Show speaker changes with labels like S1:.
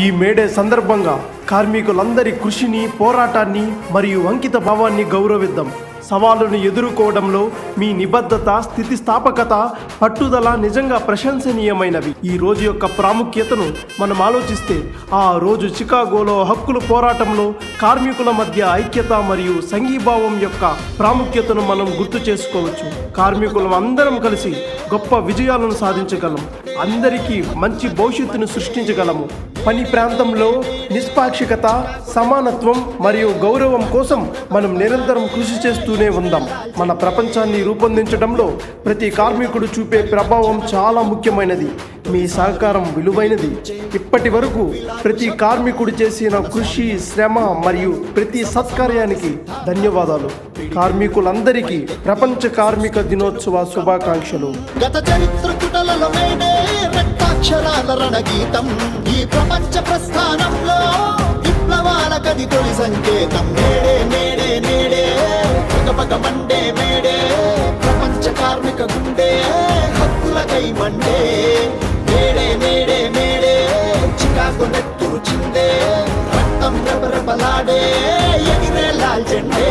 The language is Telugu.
S1: ఈ మేడే సందర్భంగా కార్మికులందరి కృషిని పోరాటాన్ని మరియు అంకిత భావాన్ని గౌరవిద్దాం. సవాళ్ళను ఎదుర్కోవడంలో మీ నిబద్ధత స్థితిస్థాపకత పట్టుదల నిజంగా ప్రశంసనీయమైనవి. ఈ రోజు యొక్క ప్రాముఖ్యతను మనం ఆలోచిస్తే ఆ రోజు చికాగోలో హక్కుల పోరాటంలో కార్మికుల మధ్య ఐక్యత మరియు సంఘీభావం యొక్క ప్రాముఖ్యతను మనం గుర్తు చేసుకోవచ్చు. కార్మికులం అందరం కలిసి గొప్ప విజయాలను సాధించగలం. అందరికీ మంచి భవిష్యత్తును సృష్టించగలము. పని ప్రాంతంలో నిష్పాక్షికత సమానత్వం మరియు గౌరవం కోసం మనం నిరంతరం కృషి చేస్తూ చేస్తూనే ఉందాం. మన ప్రపంచాన్ని రూపొందించడంలో ప్రతి కార్మికుడు చూపే ప్రభావం చాలా ముఖ్యమైనది. మీ సహకారం విలువైనది. ఇప్పటి వరకు ప్రతి కార్మికుడు చేసిన కృషి శ్రమ మరియు ప్రతి సత్కార్యానికి ధన్యవాదాలు. కార్మికులందరికీ ప్రపంచ కార్మిక దినోత్సవ శుభాకాంక్షలు.
S2: గత చరిత్ర రణగీతం. ఈ ప్రపంచ ప్రస్థానంలో విప్లవాల కది తొలి సంకేతం. చేయమంటే మేడే. మేడే మేడే చికాకు నెత్తురుచిందే రక్తం రెపరెపలాడే. ఎగిరే లాల్ చెండే